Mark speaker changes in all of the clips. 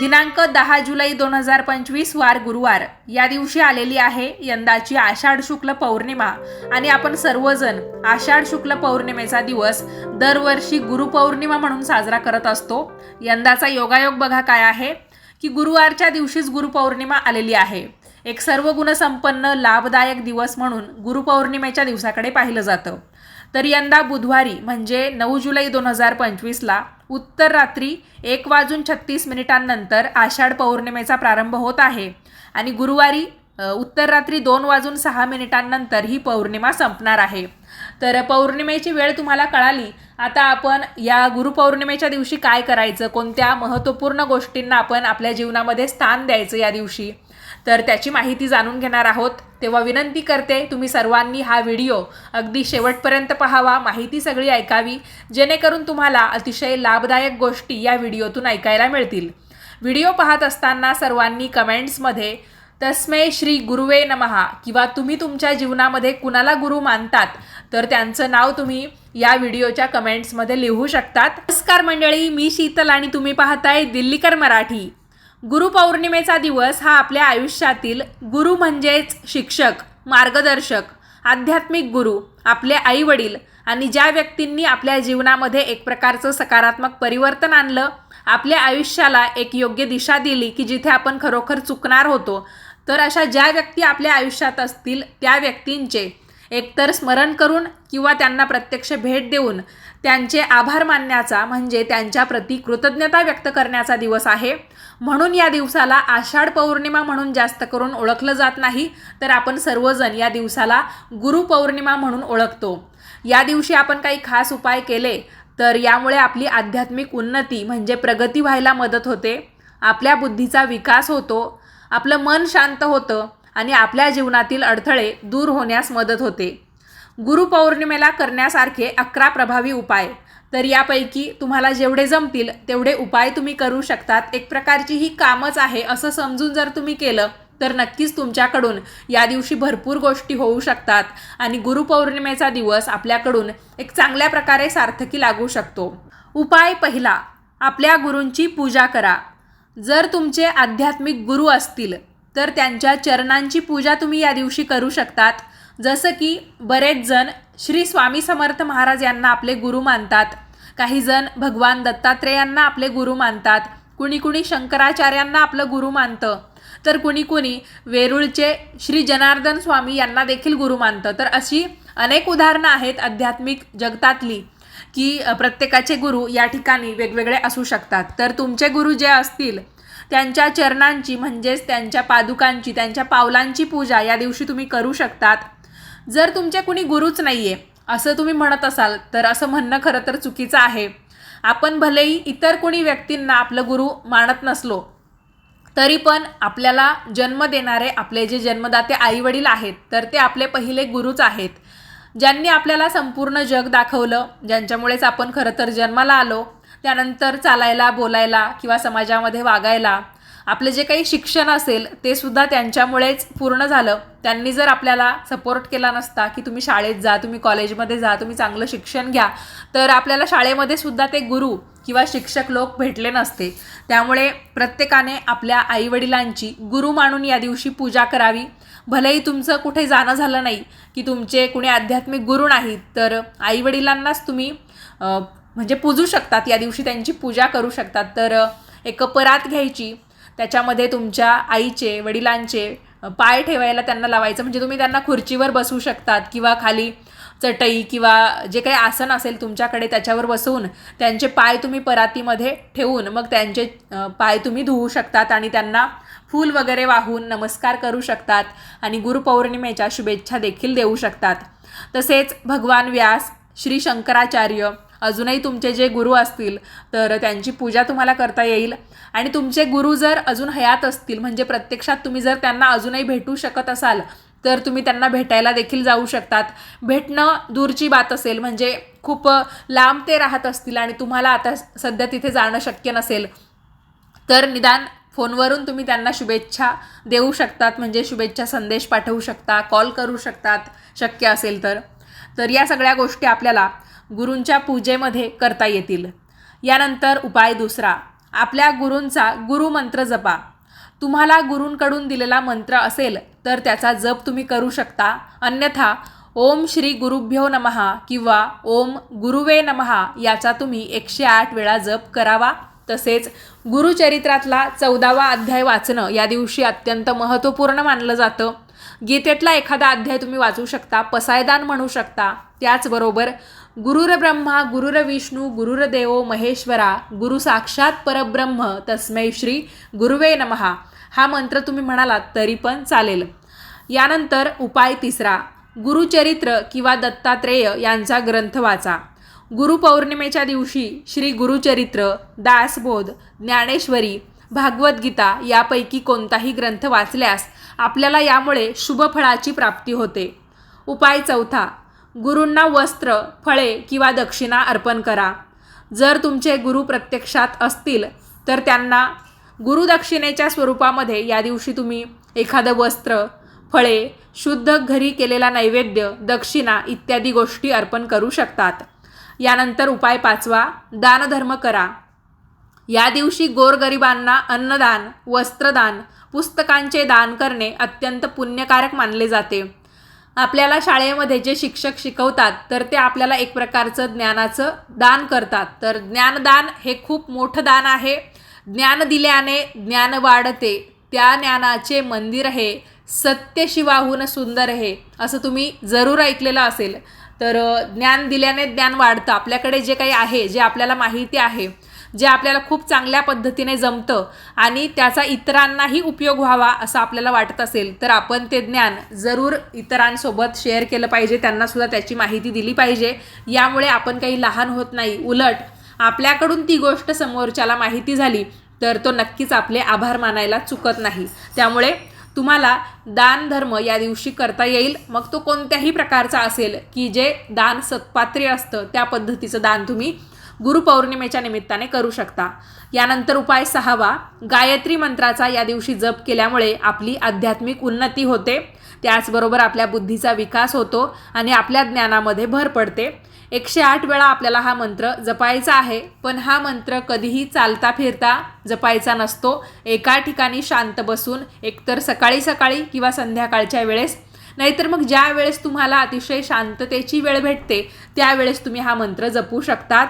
Speaker 1: दिनांक दहा जुलै दोन हजार पंचवीस वार गुरुवार. या दिवशी आलेली आहे यंदाची आषाढ शुक्ल पौर्णिमा. आणि आपण सर्वजण आषाढ शुक्ल पौर्णिमेचा दिवस दरवर्षी गुरुपौर्णिमा म्हणून साजरा करत असतो. यंदाचा योगायोग बघा काय आहे? की गुरुवारच्या दिवशीच गुरुपौर्णिमा आलेली आहे. एक सर्व गुणसंपन्न लाभदायक दिवस म्हणून गुरुपौर्णिमेच्या दिवसाकडे पाहिलं जातं. तर यंदा बुधवारी म्हणजे नऊ जुलै दोन हजार पंचवीसला उत्तर रात्री एक वाजून छत्तीस मिनिटांनंतर आषाढ पौर्णिमेचा प्रारंभ होत आहे. आणि गुरुवारी उत्तर रात्री दोन वाजून सहा मिनिटांनंतर ही पौर्णिमा संपणार आहे. तर पौर्णिमेची वेळ तुम्हाला कळाली. आता आपण या गुरुपौर्णिमेच्या दिवशी काय करायचं? कोणत्या महत्त्वपूर्ण गोष्टींना आपण आपल्या जीवनामध्ये स्थान द्यायचं या दिवशी? तर त्याची माहिती जाणून घेणार आहोत. तेव्हा विनंती करते तुम्ही सर्वांनी हा व्हिडिओ अगदी शेवटपर्यंत पहावा माहिती सगळी ऐकावी जेणेकरून तुम्हाला अतिशय लाभदायक गोष्टी या व्हिडिओतून ऐकायला मिळतील. व्हिडिओ पाहत असताना सर्वांनी कमेंट्समध्ये तस्मे श्री गुरुवे नमहा किंवा तुम्ही तुमच्या जीवनामध्ये कुणाला गुरु मानतात? तर त्यांचं नाव तुम्ही या व्हिडिओच्या कमेंट्समध्ये लिहू शकतात. नमस्कार मंडळी मी शीतल आणि तुम्ही पाहताय दिल्लीकर मराठी. गुरुपौर्णिमेचा दिवस हा आपल्या आयुष्यातील गुरु म्हणजेच शिक्षक मार्गदर्शक आध्यात्मिक गुरु आपले आई वडील आणि ज्या व्यक्तींनी आपल्या जीवनामध्ये एक प्रकारचं सकारात्मक परिवर्तन आणलं आपल्या आयुष्याला एक योग्य दिशा दिली की जिथे आपण खरोखर चुकणार होतो तर अशा ज्या व्यक्ती आपल्या आयुष्यात असतील त्या व्यक्तींचे एकतर स्मरण करून किंवा त्यांना प्रत्यक्ष भेट देऊन त्यांचे आभार मानण्याचा म्हणजे त्यांच्याप्रती कृतज्ञता व्यक्त करण्याचा दिवस आहे. म्हणून या दिवसाला आषाढ पौर्णिमा म्हणून जास्त करून ओळखलं जात नाही तर आपण सर्वजण या दिवसाला गुरुपौर्णिमा म्हणून ओळखतो. या दिवशी आपण काही खास उपाय केले तर यामुळे आपली आध्यात्मिक उन्नती म्हणजे प्रगती व्हायला मदत होते. आपल्या बुद्धीचा विकास होतो आपलं मन शांत होतं आणि आपल्या जीवनातील अडथळे दूर होण्यास मदत होते. गुरुपौर्णिमेला करण्यासारखे अकरा प्रभावी उपाय. तर यापैकी तुम्हाला जेवढे जमतील तेवढे उपाय तुम्ही करू शकतात. एक प्रकारची ही कामच आहे असं समजून जर तुम्ही केलं तर नक्कीच तुमच्याकडून या दिवशी भरपूर गोष्टी होऊ शकतात. आणि गुरुपौर्णिमेचा दिवस आपल्याकडून एक चांगल्या प्रकारे सार्थकी लागू शकतो. उपाय पहिला आपल्या गुरूंची पूजा करा. जर तुमचे आध्यात्मिक गुरु असतील तर त्यांच्या चरणांची पूजा तुम्ही या दिवशी करू शकतात. जसं की बरेच जण श्री स्वामी समर्थ महाराज यांना आपले गुरु मानतात. काही जण भगवान दत्तात्रेयांना आपले गुरु मानतात. कुणी कुणी शंकराचार्यांना आपलं गुरु मानतं. तर कुणी कुणी वेरूळचे श्री जनार्दन स्वामी यांना देखील गुरु मानतं. तर अशी अनेक उदाहरणं आहेत आध्यात्मिक जगतातली की प्रत्येकाचे गुरु या ठिकाणी वेगवेगळे असू शकतात. तर तुमचे गुरु जे असतील त्यांच्या चरणांची म्हणजेच त्यांच्या पादुकांची त्यांच्या पावलांची पूजा या दिवशी तुम्ही करू शकतात. जर तुमचे कुणी गुरुच नाही आहे असं तुम्ही म्हणत असाल तर असं म्हणणं खरं तर चुकीचं आहे. आपण भलेही इतर कोणी व्यक्तींना आपलं गुरु मानत नसलो तरी पण आपल्याला जन्म देणारे आपले जे जन्मदाते आईवडील आहेत तर ते आपले पहिले गुरुच आहेत. ज्यांनी आपल्याला संपूर्ण जग दाखवलं ज्यांच्यामुळेच आपण खरं तर जन्माला आलो त्यानंतर चालायला बोलायला किंवा समाजामध्ये वागायला आपलं जे काही शिक्षण असेल ते सुद्धा त्यांच्यामुळेच पूर्ण झालं. त्यांनी जर आपल्याला सपोर्ट केला नसता की तुम्ही शाळेत जा तुम्ही कॉलेजमध्ये जा तुम्ही चांगलं शिक्षण घ्या तर आपल्याला शाळेमध्ये सुद्धा ते गुरु किंवा शिक्षक लोक भेटले नसते. त्यामुळे प्रत्येकाने आपल्या आईवडिलांची गुरु मानून या दिवशी पूजा करावी. भलेही तुमचं कुठे जाणं झालं नाही की तुमचे कुणी आध्यात्मिक गुरु नाहीत तर आईवडिलांनाच तुम्ही म्हणजे पूजू शकतात. या दिवशी त्यांची पूजा करू शकतात. तर एक परात घ्यायची त्याच्यामध्ये तुमच्या आईचे वडिलांचे पाय ठेवायला त्यांना लावायचं. म्हणजे तुम्ही त्यांना खुर्चीवर बसवू शकतात किंवा खाली चटई किंवा जे काही आसन असेल तुमच्याकडे त्याच्यावर बसवून त्यांचे पाय तुम्ही परातीमध्ये ठेवून मग त्यांचे पाय तुम्ही धुवू शकतात आणि त्यांना फूल वगैरे वाहून नमस्कार करू शकतात आणि गुरुपौर्णिमेच्या शुभेच्छा देखील देऊ शकतात. तसेच भगवान व्यास श्री शंकराचार्य अजूनही तुमचे जे गुरु असतील तर त्यांची पूजा तुम्हाला करता येईल. आणि तुमचे गुरु जर अजून हयात असतील म्हणजे प्रत्यक्षात तुम्ही जर त्यांना अजूनही भेटू शकत असाल तर तुम्ही त्यांना भेटायला देखील जाऊ शकतात. भेटणं दूरची बात असेल म्हणजे खूप लांब ते राहत असतील आणि तुम्हाला आता सध्या तिथे जाणं शक्य नसेल तर निदान फोनवरून तुम्ही त्यांना शुभेच्छा देऊ शकतात म्हणजे शुभेच्छा संदेश पाठवू शकता कॉल करू शकतात शक्य असेल तर. तर या सगळ्या गोष्टी आपल्याला गुरूंच्या पूजेमध्ये करता येतील. यानंतर उपाय दुसरा आपल्या गुरूंचा गुरुमंत्र जपा. तुम्हाला गुरूंकडून दिलेला मंत्र असेल तर त्याचा जप तुम्ही करू शकता. अन्यथा ओम श्री गुरुभ्यो नमहा किंवा ओम गुरुवे नमहा याचा तुम्ही एकशे आठ वेळा जप करावा. तसेच गुरुचरित्रातला चौदावा अध्याय वाचणं या दिवशी अत्यंत महत्त्वपूर्ण मानलं जातं. गीतेतला एखादा अध्याय तुम्ही वाचू शकता पसायदान म्हणू शकता. त्याचबरोबर गुरुर ब्रह्मा गुरुर विष्णू गुरुर देवो महेश्वरा गुरु साक्षात परब्रह्म तस्मै श्री गुरुवे नमहा हा मंत्र तुम्ही म्हणालात तरी पण चालेल. यानंतर उपाय तिसरा. गुरुचरित्र किंवा दत्तात्रेय यांचा ग्रंथ वाचा. गुरुपौर्णिमेच्या दिवशी श्री गुरुचरित्र दासबोध ज्ञानेश्वरी भागवद्गीता यापैकी कोणताही ग्रंथ वाचल्यास आपल्याला यामुळे शुभफळाची प्राप्ती होते. उपाय चौथा. गुरूंना वस्त्र फळे किंवा दक्षिणा अर्पण करा. जर तुमचे गुरु प्रत्यक्षात असतील तर त्यांना गुरुदक्षिणेच्या स्वरूपामध्ये या दिवशी तुम्ही एखादं वस्त्र फळे शुद्ध घरी केलेला नैवेद्य दक्षिणा इत्यादी गोष्टी अर्पण करू शकतात. यानंतर उपाय पाचवा दानधर्म करा. या दिवशी गोरगरिबांना अन्नदान वस्त्रदान पुस्तकांचे दान करणे अत्यंत पुण्यकारक मानले जाते. आपल्याला शाळेमध्ये जे शिक्षक शिकवतात तर ते आपल्याला एक प्रकारचं ज्ञानाचं दान करतात. तर ज्ञानदान हे खूप मोठं दान आहे. ज्ञान दिल्याने ज्ञान वाढते. त्या ज्ञानाचे मंदिर हे सत्यशिवाहून सुंदर हे असं तुम्ही जरूर ऐकलेलं असेल. तर ज्ञान दिल्याने ज्ञान वाढतं. आपल्याकडे जे काही आहे जे आपल्याला माहिती आहे जे आपल्याला खूप चांगल्या पद्धतीने जमतं आणि त्याचा इतरांनाही उपयोग व्हावा असं आपल्याला वाटत असेल तर आपण ते ज्ञान जरूर इतरांसोबत शेअर केलं पाहिजे. त्यांनासुद्धा त्याची माहिती दिली पाहिजे. यामुळे आपण काही लहान होत नाही. उलट आपल्याकडून ती गोष्ट समोरच्याला माहिती झाली तर तो नक्कीच आपले आभार मानायला चुकत नाही. त्यामुळे तुम्हाला दान धर्म या दिवशी करता येईल. मग तो कोणत्याही प्रकारचा असेल की जे दान सत्पात्र्य असतं त्या पद्धतीचं दान तुम्ही गुरुपौर्णिमेच्या निमित्ताने करू शकता. यानंतर उपाय सहावा गायत्री मंत्राचा या दिवशी जप केल्यामुळे आपली आध्यात्मिक उन्नती होते. त्याचबरोबर आपल्या बुद्धीचा विकास होतो आणि आपल्या ज्ञानामध्ये भर पडते. एकशे आठ वेळा आपल्याला हा मंत्र जपायचा आहे पण हा मंत्र कधीही चालता फिरता जपायचा नसतो. एका ठिकाणी शांत बसून एकतर सकाळी सकाळी किंवा संध्याकाळच्या वेळेस नाहीतर मग ज्या वेळेस तुम्हाला अतिशय शांततेची वेळ भेटते त्यावेळेस तुम्ही हा मंत्र जपू शकतात.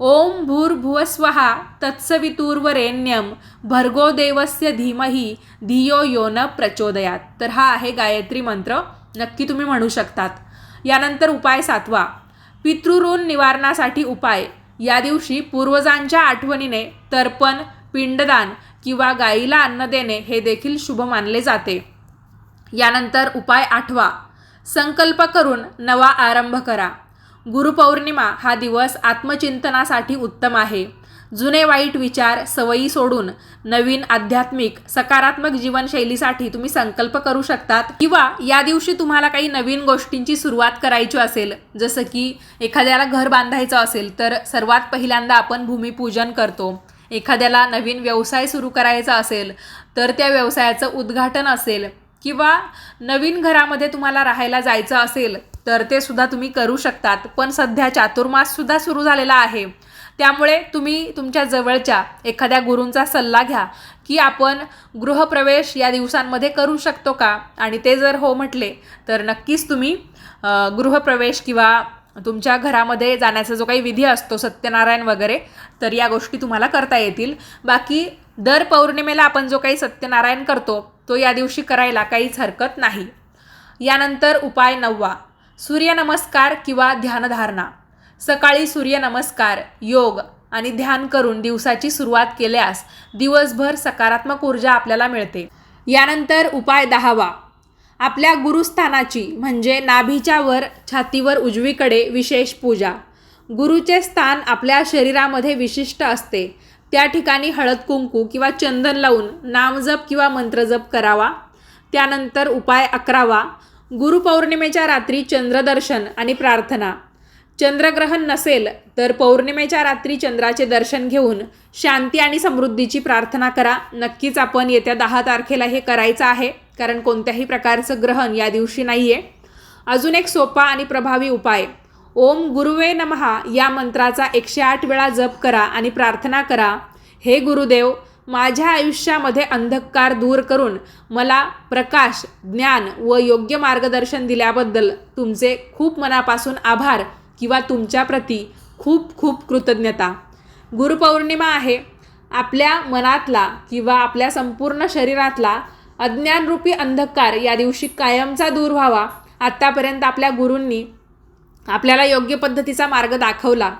Speaker 1: ओम भूर्भुवस्वहा तत्सवितूर्वरेण्यम भर्गो देवस्य धीमही धियो यो न प्रचोदयात. तर हा आहे गायत्री मंत्र. नक्की तुम्ही म्हणू शकतात. यानंतर उपाय सातवा. पितृऋण निवारणासाठी उपाय. या दिवशी पूर्वजांच्या आठवणीने तर्पण पिंडदान किंवा गाईला अन्न देणे हे देखील शुभ मानले जाते. यानंतर उपाय आठवा. संकल्प करून नवा आरंभ करा. गुरुपौर्णिमा हा दिवस आत्मचिंतनासाठी उत्तम आहे. जुने वाईट विचार सवयी सोडून नवीन आध्यात्मिक सकारात्मक जीवनशैलीसाठी तुम्ही संकल्प करू शकतात किंवा या दिवशी तुम्हाला काही नवीन गोष्टींची सुरुवात करायची असेल जसं की एखाद्याला घर बांधायचं असेल तर सर्वात पहिल्यांदा आपण भूमिपूजन करतो. एखाद्याला नवीन व्यवसाय सुरू करायचा असेल तर त्या व्यवसायाचं उद्घाटन असेल किंवा नवीन घरामध्ये तुम्हाला राहायला जायचं असेल तर ते सुद्धा तुम्ही करू शकतात. पण सध्या चातुर्माससुद्धा सुरू झालेला आहे. त्यामुळे तुम्ही तुमच्या जवळच्या एखाद्या गुरूंचा सल्ला घ्या की आपण गृहप्रवेश या दिवसांमध्ये करू शकतो का? आणि ते जर हो म्हटले तर नक्कीच तुम्ही गृहप्रवेश किंवा तुमच्या घरामध्ये जाण्याचा जो काही विधी असतो सत्यनारायण वगैरे तर या गोष्टी तुम्हाला करता येतील. बाकी दर पौर्णिमेला आपण जो काही सत्यनारायण करतो तो या दिवशी करायला काहीच हरकत नाही. यानंतर उपाय नववा. सूर्यनमस्कार किंवा ध्यानधारणा. सकाळी सूर्यनमस्कार योग आणि ध्यान करून दिवसाची सुरुवात केल्यास दिवसभर सकारात्मक ऊर्जा आपल्याला मिळते. यानंतर उपाय दहावा. आपल्या गुरुस्थानाची म्हणजे नाभीच्या वर छातीवर उजवीकडे विशेष पूजा. गुरुचे स्थान आपल्या शरीरामध्ये विशिष्ट असते. त्या ठिकाणी हळद कुंकू किंवा चंदन लावून नामजप किंवा मंत्रजप करावा. त्यानंतर उपाय अकरावा. गुरुपौर्णिमेच्या रात्री चंद्रदर्शन आणि प्रार्थना. चंद्रग्रहण नसेल तर पौर्णिमेच्या रात्री चंद्राचे दर्शन घेऊन शांती आणि समृद्धीची प्रार्थना करा. नक्कीच आपण येत्या दहा तारखेला हे करायचं आहे कारण कोणत्याही प्रकारचं ग्रहण या दिवशी नाही आहे अजून एक सोपा आणि प्रभावी उपाय. ओम गुरुवे नमहा या मंत्राचा एकशे आठ वेळा जप करा आणि प्रार्थना करा. हे गुरुदेव माझ्या आयुष्यामध्ये अंधकार दूर करून मला प्रकाश ज्ञान व योग्य मार्गदर्शन दिल्याबद्दल तुमचे खूप मनापासून आभार किंवा तुमच्याप्रती खूप खूप कृतज्ञता. गुरुपौर्णिमा आहे. आपल्या मनातला किंवा आपल्या संपूर्ण शरीरातला अज्ञानरूपी अंधकार या दिवशी कायमचा दूर व्हावा. आत्तापर्यंत आपल्या गुरूंनी आपल्याला योग्य पद्धतीचा मार्ग दाखवला.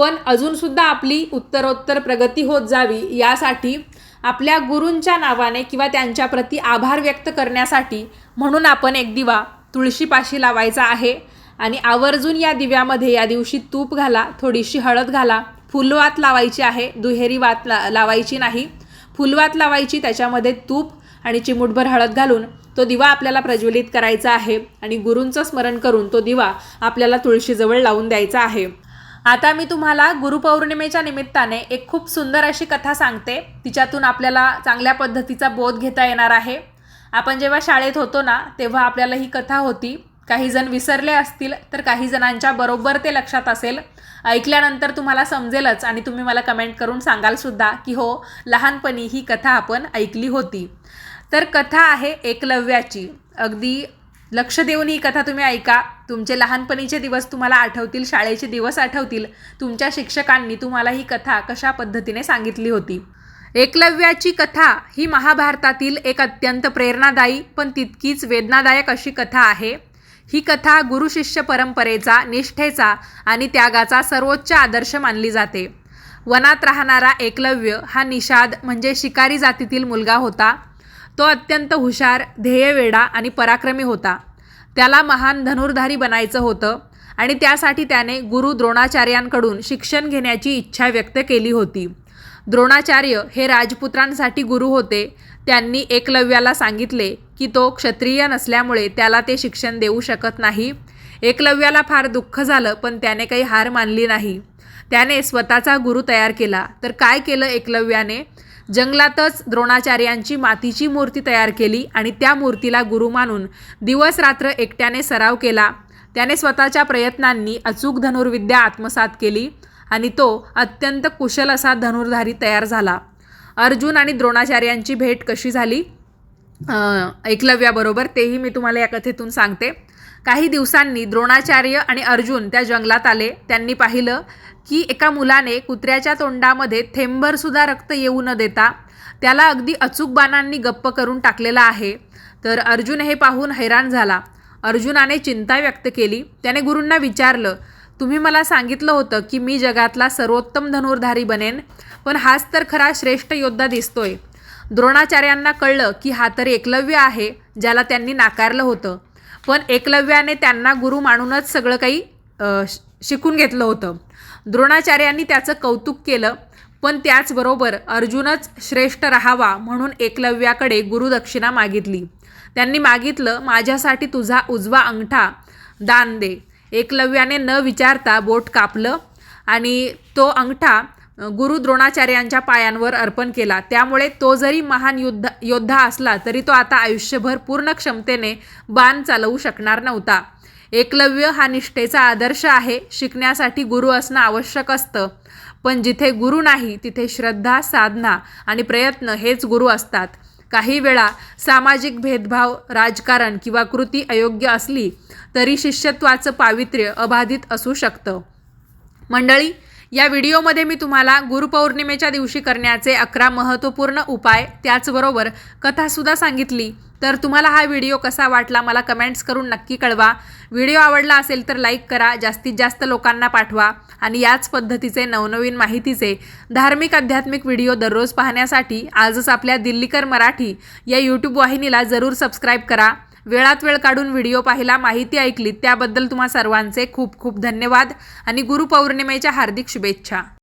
Speaker 1: पण अजूनसुद्धा आपली उत्तरोत्तर प्रगती होत जावी यासाठी आपल्या गुरूंच्या नावाने किंवा त्यांच्याप्रती आभार व्यक्त करण्यासाठी म्हणून आपण एक दिवा तुळशीपाशी लावायचा आहे. आणि आवर्जून या दिव्यामध्ये या दिवशी तूप घाला थोडीशी हळद घाला. फुलवात लावायची आहे दुहेरी वात ला लावायची नाही. फुलवात लावायची त्याच्यामध्ये तूप आणि चिमूटभर हळद घालून तो दिवा आपल्याला प्रज्वलित करायचा आहे. आणि गुरूंचं स्मरण करून तो दिवा आपल्याला तुळशीजवळ लावून द्यायचा आहे. आता मी तुम्हाला गुरुपौर्णिमेच्या निमित्ताने एक खूप सुंदर अशी कथा सांगते. तिच्यातून आपल्याला चांगल्या पद्धतीचा बोध घेता येणार आहे. आपण जेव्हा शाळेत होतो ना तेव्हा आपल्याला ही कथा होती. काही जण विसरले असतील तर काही जणांच्या बरोबर ते लक्षात असेल. ऐकल्यानंतर तुम्हाला समजेलच आणि तुम्ही मला कमेंट करून सांगाल सुद्धा की हो लहानपणी ही कथा आपण ऐकली होती. तर कथा आहे एकलव्याची. अगदी लक्ष देऊन ही कथा तुम्ही ऐका. तुमचे लहानपणीचे दिवस तुम्हाला आठवतील शाळेचे दिवस आठवतील. तुमच्या शिक्षकांनी तुम्हाला ही कथा कशा पद्धतीने सांगितली होती? एकलव्याची कथा ही महाभारतातील एक अत्यंत प्रेरणादायी पण तितकीच वेदनादायक अशी कथा आहे. ही कथा गुरुशिष्य परंपरेचा निष्ठेचा आणि त्यागाचा सर्वोच्च आदर्श मानली जाते. वनात राहणारा एकलव्य हा निषाद म्हणजे शिकारी जातीतील मुलगा होता. तो अत्यंत हुशार ध्येयवेडा आणि पराक्रमी होता. त्याला महान धनुर्धारी बनायचं होतं आणि त्यासाठी त्याने गुरु द्रोणाचार्यांकडून शिक्षण घेण्याची इच्छा व्यक्त केली होती. द्रोणाचार्य हे राजपुत्रांसाठी गुरु होते. त्यांनी एकलव्याला सांगितले की तो क्षत्रिय नसल्यामुळे त्याला ते शिक्षण देऊ शकत नाही. एकलव्याला फार दुःख झालं पण त्याने काही हार मानली नाही. त्याने स्वतःचा गुरु तयार केला. तर काय केलं एकलव्याने? जंगलातच द्रोणाचार्यांची मातीची मूर्ती तयार केली आणि त्या मूर्तीला गुरु मानून दिवस रात्र एकट्याने सराव केला. त्याने स्वतःच्या प्रयत्नांनी अचूक धनुर्विद्या आत्मसात केली आणि तो अत्यंत कुशल असा धनुर्धारी तयार झाला. अर्जुन आणि द्रोणाचार्यांची भेट कशी झाली? ऐकलव्याबरोबर एकलव्याबरोबर तेही मी तुम्हाला या कथेतून सांगते. काही दिवसांनी द्रोणाचार्य आणि अर्जुन त्या जंगलात आले. त्यांनी पाहिलं की एका मुलाने कुत्र्याच्या तोंडामध्ये थेंबरसुद्धा रक्त येऊ न देता त्याला अगदी अचूक बाणांनी गप्प करून टाकलेला आहे. तर अर्जुन हे पाहून हैराण झाला. अर्जुनाने चिंता व्यक्त केली. त्याने गुरूंना विचारलं तुम्ही मला सांगितलं होतं की मी जगातला सर्वोत्तम धनुर्धारी बनेन पण हाच तर खरा श्रेष्ठ योद्धा दिसतोय. द्रोणाचार्यांना कळलं की हा तर एकलव्य आहे ज्याला त्यांनी नाकारलं होतं. पण एकलव्याने त्यांना गुरु मानूनच सगळं काही श- शिकून घेतलं होतं. द्रोणाचार्यांनी त्याचं कौतुक केलं पण त्याचबरोबर अर्जुनच श्रेष्ठ राहावा म्हणून एकलव्याकडे गुरुदक्षिणा मागितली. त्यांनी मागितलं माझ्यासाठी तुझा उजवा अंगठा दान दे. एकलव्याने न विचारता बोट कापलं आणि तो अंगठा गुरु द्रोणाचार्यांच्या पायांवर अर्पण केला. त्यामुळे तो जरी महान युद्ध योद्धा असला तरी तो आता आयुष्यभर पूर्ण क्षमतेने बाण चालवू शकणार नव्हता. एकलव्य हा निष्ठेचा आदर्श आहे शिकण्यासाठी गुरु असणं आवश्यक असतं. पण जिथे गुरु नाही तिथे श्रद्धा साधना आणि प्रयत्न हेच गुरु असतात. काही वेळा सामाजिक भेदभाव राजकारण किंवा कृती अयोग्य असली तरी शिष्यत्वाचं पावित्र्य अबाधित असू शकतं. मंडळी या व्हिडिओमध्ये मी तुम्हाला गुरुपौर्णिमेच्या दिवशी करण्याचे अकरा महत्त्वपूर्ण उपाय त्याचबरोबर कथासुद्धा सांगितली. तर तुम्हाला हा व्हिडिओ कसा वाटला मला कमेंट्स करून नक्की कळवा. व्हिडिओ आवडला असेल तर लाईक करा जास्तीत जास्त लोकांना पाठवा आणि याच पद्धतीचे नवनवीन माहितीचे धार्मिक आध्यात्मिक व्हिडिओ दररोज पाहण्यासाठी आजच आपल्या दिल्लीकर मराठी या यूट्यूब वाहिनीला जरूर सबस्क्राईब करा. वेळात वेळ काढून व्हिडिओ पाहिला माहिती ऐकली त्याबद्दल तुम्हा सर्वांचे खूप खूप धन्यवाद आणि गुरुपौर्णिमेच्या हार्दिक शुभेच्छा.